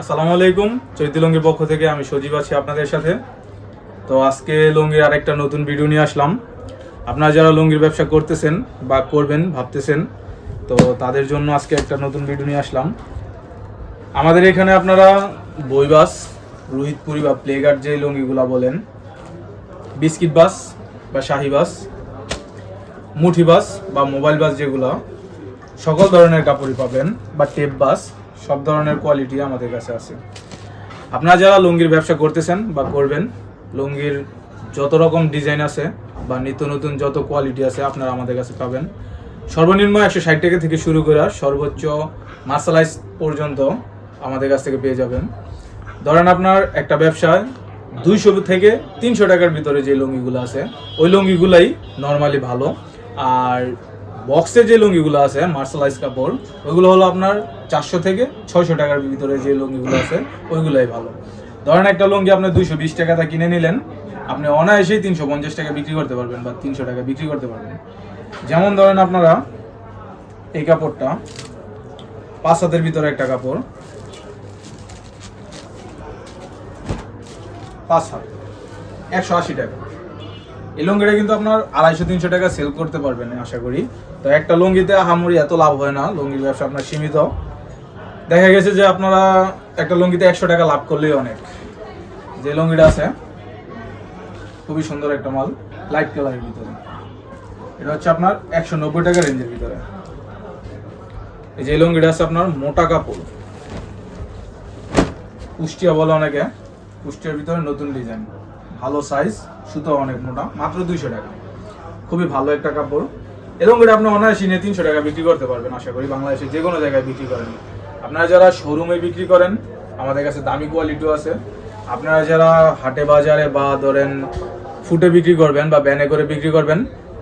আসসালামু আলাইকুম। চৈতি লঙ্গির পক্ষ থেকে আমি সজীব আছি আপনাদের সাথে। তো আজকে লঙ্গির আরেকটা নতুন ভিডিও নিয়ে আসলাম। আপনারা যারা লঙ্গির ব্যবসা করতেছেন বা করবেন, ভাবতেছেন, তো তাদের জন্য আজকে একটা নতুন ভিডিও নিয়ে আসলাম। আমাদের এখানে আপনারা বইবাস রোহিতপুরি বা প্লেগার্ড যে লঙ্গিগুলা বলেন, বিস্কিট বাস বা শাহি বাস, মুঠি বাস বা মোবাইল বাস যেগুলো, সকল ধরনের কাপড়ই পাবেন বা টেপ বাস। সব ধরনের কোয়ালিটি আমাদের কাছে আছে। আপনারা যারা লুঙ্গির ব্যবসা করতেছেন বা করবেন, লুঙ্গির যত রকম ডিজাইন আছে বা নিত্য নতুন যত কোয়ালিটি আছে আপনারা আমাদের কাছে পাবেন। সর্বনিম্ন একশো ষাট টাকা থেকে শুরু করে সর্বোচ্চ মার্শালাইজ পর্যন্ত আমাদের কাছ থেকে পেয়ে যাবেন। ধরেন আপনার একটা ব্যবসায় দুইশো থেকে তিনশো টাকার ভিতরে যে লুঙ্গিগুলো আছে, ওই লুঙ্গিগুলাই নর্মালি ভালো। আর বক্সে যে লুঙ্গিগুলো আছে মার্শালাইজ কাপড় ওইগুলো হলো আপনার চারশো থেকে ছয়শো টাকার ভিতরে যে লুঙ্গিগুলো আছে, ওইগুলোই ভালো। ধরেন একটা লুঙ্গি আপনি দুইশো বিশ টাকাটা কিনে নিলেন, আপনি অনায়াসেই তিনশো পঞ্চাশ টাকা বিক্রি করতে পারবেন বা তিনশো টাকা বিক্রি করতে পারবেন। যেমন ধরেন আপনারা এই কাপড়টা, পাঁচ হাতের ভিতরে একটা কাপড়, পাঁচ হাত, একশো আশি টাকা। এই লুঙ্গিটা কিন্তু আপনার আড়াইশো, তিনশো টাকা সেল করতে পারবেন আশা করি। তো একটা লুঙ্গিতে হামুড়ি এত লাভ হয় না, লুঙ্গির ব্যবসা আপনার সীমিত। দেখা গেছে যে আপনারা একটা লুঙ্গিতে একশো টাকা লাভ করলেই অনেক। যে লুঙ্গিটা আছে, খুবই সুন্দর একটা মাল লাইট কালারের ভিতরে। এটা হচ্ছে আপনার একশো নব্বই টাকা রেঞ্জের ভিতরে। এই যে লুঙ্গিটা আছে আপনার মোটা কাপড়। কুষ্টিয়া বলে অনেকে, কুষ্টিয়ার ভিতরে নতুন ডিজাইন ভালো সাইজ সুতো অনেক মোটা, মাত্র দুইশো টাকা। খুবই ভালো একটা কাপড়। এবং এটা আপনি অনায়াসি নিয়ে তিনশো টাকা বিক্রি করতে পারবেন, আশা করি বাংলাদেশে যে কোনো জায়গায় বিক্রি করেন। আপনারা যারা শোরুমে বিক্রি করেন, আমাদের কাছে দামি কোয়ালিটিও আছে। আপনারা যারা হাটে, বাজারে বা ধরেন ফুটে বিক্রি করবেন বা ব্যানে করে বিক্রি করবেন,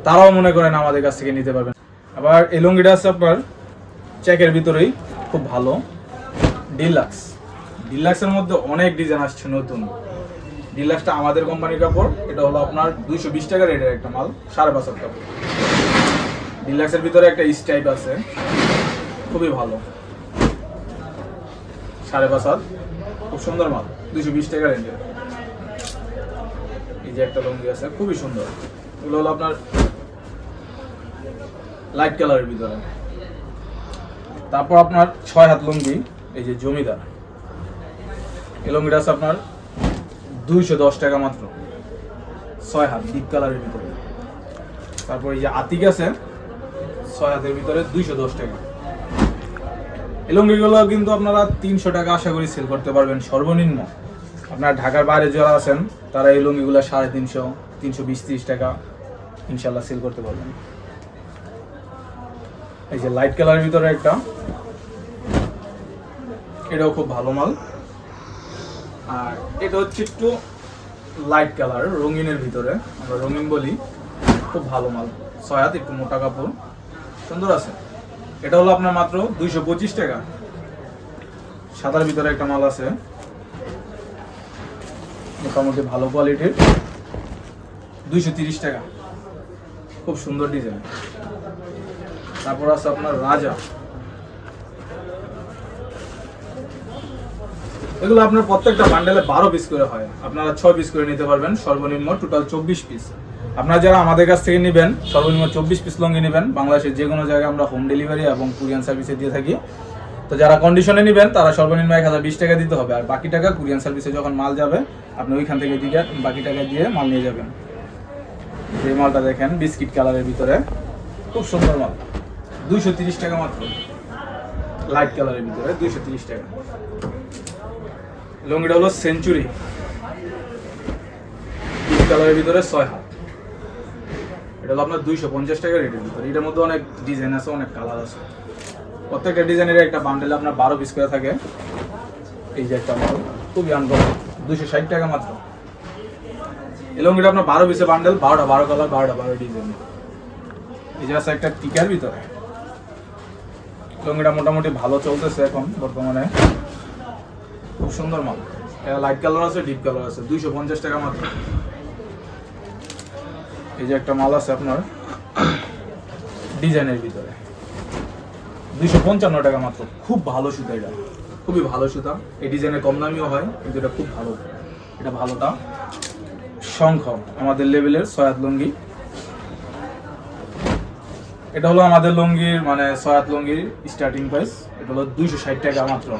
তারাও মনে করেন আমাদের কাছ থেকে নিতে পারবেন। আবার এই লুঙ্গিটা আছে আপনার চেকের ভিতরেই, খুব ভালো। ডিলাক্স ডিলাক্সের মধ্যে অনেক ডিজাইন আসছে নতুন। ডিলাক্সটা আমাদের কোম্পানির কাপড়, এটা হলো আপনার দুইশো বিশ টাকা রেটের একটা মাল, সাড়ে পাঁচ কাপড় ডিলাক্সের ভিতরে একটা স্টাইপ আছে, খুবই ভালো। সাড়ে পাঁচ হাত খুব সুন্দর মাল, দুইশো বিশ টাকা রেঞ্জের এই যে একটা লুঙ্গি আছে, খুবই সুন্দর। এগুলো হলো আপনার লাইট কালারের ভিতরে। তারপর আপনার ছয় হাত লুঙ্গি, এই যে জমিদার। এই লুঙ্গিটা আছে আপনার দুইশো দশ টাকা মাত্র। ছয় হাত ডিপ কালারের ভিতরে। তারপর এই যে আতিক আছে, ছয় হাতের ভিতরে দুইশো দশ টাকা। এই লুঙ্গিগুলো কিন্তু আপনারা তিনশো টাকা আশা করি সেল করতে পারবেন, সর্বনিম্ন। আপনার ঢাকার বাইরে যারা আছেন, তারা এই লুঙ্গিগুলো সাড়ে তিনশো তিনশো বিশ ত্রিশ টাকা ইনশাল্লাহ সেল করতে পারবেন। এই যে লাইট কালারের ভিতরে একটা, এটাও খুব ভালো মাল। আর এটা হচ্ছে একটু লাইট কালার রঙিনের ভিতরে। আমরা রঙিন বলি। খুব ভালো মাল। ছয় হাত একটু মোটা কাপড়। সুন্দর আছে। এটা হলো আপনার মাত্র দুইশো পঁচিশ টাকা। সাদার ভিতরে একটা মাল আছে। মোটামুটি ভালো কোয়ালিটির দুইশো তিরিশ টাকা। খুব সুন্দর ডিজাইন তারপর আছে আপনার রাজা। এগুলো আপনার প্রত্যেকটা বান্ডেলে বারো পিস করে হয়। আপনারা ছয় পিস করে নিতে পারবেন, সর্বনিম্ন টোটাল চব্বিশ পিস আপনারা যারা আমাদের কাছ থেকে নেবেন, সর্বনিম্ন চব্বিশ পিস লঙ্গি নেবেন, বাংলাদেশের যে কোনো জায়গায় আমরা হোম ডেলিভারি এবং কুরিয়ান সার্ভিসে দিয়ে থাকি। তো যারা কন্ডিশনে নেবেন, তারা সর্বনিম্ন এক হাজার বিশ টাকা দিতে হবে। আর বাকি টাকা কুরিয়ান সার্ভিসে যখন মাল যাবে, আপনি ওইখান থেকে দিকে বাকি টাকা দিয়ে মাল নিয়ে যাবেন। যে মালটা দেখেন বিস্কিট কালারের ভিতরে। খুব সুন্দর মাল। দুইশো তিরিশ টাকা মাত্র। লাইট কালারের ভিতরে, দুইশো তিরিশ টাকা। লুঙ্গিটা হলো সেঞ্চুরি পিঙ্ক কালারের ভিতরে ছয় হাত। এটা হলো আপনার দুইশো পঞ্চাশ টাকা রেটের ভিতরে। এটার মধ্যে অনেক ডিজাইন আছে, অনেক কালার আছে। প্রত্যেকটা ডিজাইনের একটা বান্ডেলে আপনার বারো পিস করে থাকে। এই যে একটা মাল খুবই আনকমন দুইশো ষাট টাকা মাত্র। এই লুঙ্গিটা আপনার বারো পিসের বান্ডেল বারোটা বারো কালার বারোটা বারো ডিজাইন এই যে আছে একটা টিকার ভিতরে। লুঙ্গিটা মোটামুটি ভালো চলতেছে এখন বর্তমানে। খুব সুন্দর মাল। লাইট কালার আছে ডিপ কালার আছে, দুইশো পঞ্চাশ টাকা মাত্র। এই যে একটা মাল আছে আপনার, ডিজাইনের ভিতরে। দুইশো পঞ্চান্ন টাকা মাত্র, খুব ভালো সুতা এটা। খুবই ভালো সুতা। এই ডিজাইনের কম দামিও হয়, কিন্তু এটা খুব ভালো। এটা ভালো দাম। শঙ্খ, আমাদের লেভেলের সয়াত লুঙ্গি। এটা হলো আমাদের লুঙ্গির মানে সয়াত লুঙ্গির স্টার্টিং প্রাইস এটা হলো দুইশো ষাট টাকা মাত্র।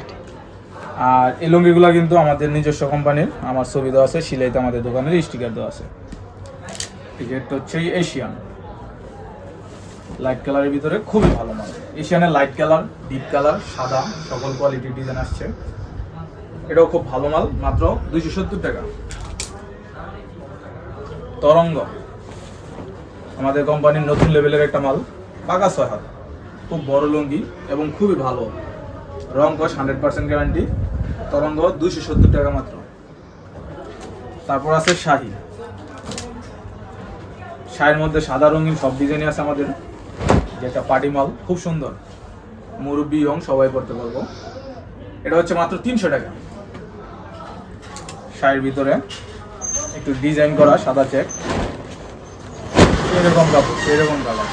আর এই লুঙ্গিগুলো কিন্তু আমাদের নিজস্ব কোম্পানির। আমার ছবি দেওয়া আছে, সিলাইতে আমাদের দোকানের স্টিকার দেওয়া আছে। এটা হচ্ছে এশিয়ান। লাইট কালারের ভিতরে খুবই ভালো মাল। এশিয়ানের লাইট কালার ডিপ কালার সাদা, সকল কোয়ালিটির ডিজাইন আসছে। এটাও খুব ভালো মাল, মাত্র দুইশো সত্তর টাকা। তরঙ্গ। আমাদের কোম্পানির নতুন লেভেলের একটা মাল, পাকা ছয় হাত। খুব বড় লুঙ্গি এবং খুবই ভালো। রং কস হান্ড্রেড পার্সেন্ট গ্যারান্টি তরঙ্গ দুইশো সত্তর টাকা মাত্র। তারপর আছে শাহি। শাহির মধ্যে সাদা রঙিন সব ডিজাইনই আছে আমাদের। যেটা পার্টি মাল খুব সুন্দর। মুরব্বী এবং সবাই পড়তে পারব। এটা হচ্ছে মাত্র তিনশো টাকা। শাড়ির ভিতরে একটু ডিজাইন করা সাদা চেক এরকম কাপড়, এরকম কালার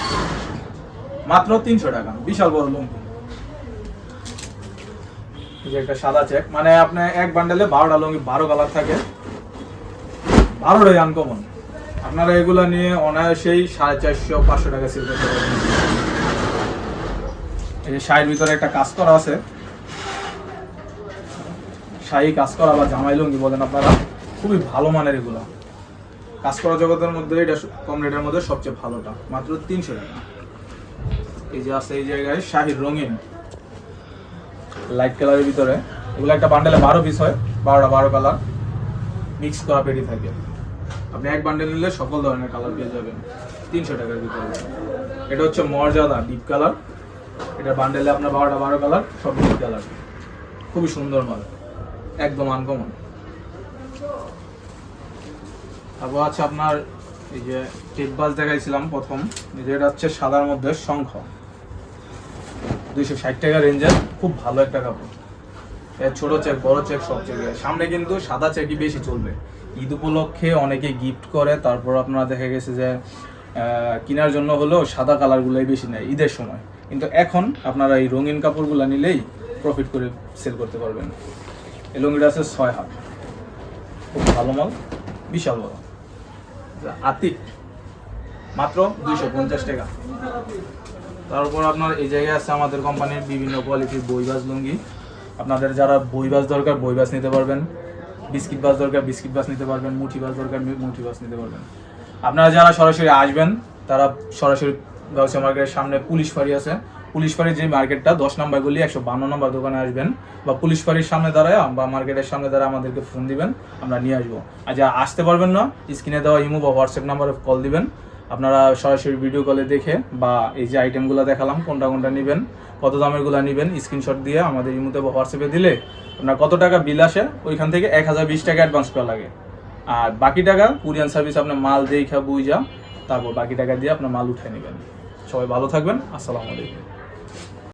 মাত্র তিনশো টাকা, বিশাল বড় লুঙ্গি। যে একটা সাদা চেক মানে আপনি এক বান্ডেলে বারোটা লুঙ্গি, বারো কালার থাকে। বারোটাই আনকমন আপনারা এগুলো নিয়ে অনায়াসেই সাড়ে চারশো, পাঁচশো টাকা সেল করতে পারবেন। এই যে শাড়ির ভিতরে একটা কাজ করা আছে। শাড়ি কাজ করা বা জামাই লুঙ্গি বলেন আপনারা, খুবই ভালো মানের এগুলো। কাজ করা জগতের মধ্যে এটা কম রেটের মধ্যে সবচেয়ে ভালোটা, মাত্র তিনশো টাকা। এই যে আছে এই জায়গায় শাহির রঙিন। লাইট কালারের ভিতরে। এগুলো একটা বান্ডেলে বারো পিস হয়, বারোটা, বারো কালার মিক্স করা পেটি থাকে। আপনি এক বান্ডেল নিলে সকল ধরনের কালার পেয়ে যাবেন। তিনশো টাকার ভিতরে। এটা হচ্ছে মর্যাদা ডিপ কালার এটা বান্ডেলে আপনার বারোটা, বারো কালার সব ডিপ কালার খুবই সুন্দর মাল। একদম আনকমন তারপর আছে আপনার এই যে টেপ বাস দেখাইছিলাম প্রথম। এই যে এটা হচ্ছে সাদার মধ্যে শঙ্খ। দুইশো ষাট টাকা রেঞ্জের খুব ভালো একটা কাপড়। এর ছোট চেক, বড় চেক, সব চেক। সামনে কিন্তু সাদা চেকই বেশি চলবে। ঈদ উপলক্ষে অনেকে গিফট করে, তারপর আপনারা দেখা গেছে যে কেনার জন্য হলেও সাদা কালারগুলোই বেশি নেয় ঈদের সময়। কিন্তু এখন আপনারা এই রঙিন কাপড়গুলো নিলেই প্রফিট করে সেল করতে পারবেন। এই লুঙ্গিটা আছে ছয় হাত। খুব ভালো মাল, বিশাল বড় আতিক মাত্র দুইশো পঞ্চাশ টাকা। তারপর আপনার এই জায়গায় আছে আমাদের কোম্পানির বিভিন্ন কোয়ালিটির বইবাজ লুঙ্গি। আপনাদের যারা বইবাজ দরকার বইবাজ নিতে পারবেন। বিস্কিট বাস দরকার, বিস্কিট বাস নিতে পারবেন। মুঠি বাস দরকার মুঠি বাস নিতে পারবেন। আপনারা যারা সরাসরি আসবেন, তারা সরাসরি গাউসিয়া মার্কেটের সামনে পুলিশ ফাঁড়ি আছে। পুলিশ ফাঁড়ির যে মার্কেটটা, দশ নম্বর গলি, একশো বান্ন নম্বর দোকানে আসবেন বা পুলিশ ফাঁড়ির সামনে দাঁড়ায় বা মার্কেটের সামনে দাঁড়ায় আমাদেরকে ফোন দিবেন, আমরা নিয়ে আসব। আর যারা আসতে পারবেন না, স্ক্রিনে দেওয়া ইমো বা হোয়াটসঅ্যাপ নাম্বারে কল দিবেন। আপনারা সরাসরি ভিডিও কলে দেখে বা এই যে আইটেমগুলো দেখালাম, কোনটা কোনটা নেবেন, কত দামেরগুলো নেবেন স্ক্রিনশট দিয়ে আমাদের এই মুহূর্তে হোয়াটসঅ্যাপে দিলে আপনার কত টাকা বিল আসে, ওইখান থেকে এক হাজার বিশ টাকা অ্যাডভান্স করা লাগে। আর বাকি টাকা কুরিয়ান সার্ভিস আপনার মাল দেখা বুঝা, তারপর বাকি টাকা দিয়ে আপনার মাল উঠে নেবেন। সবাই ভালো থাকবেন, আসসালামু আলাইকুম।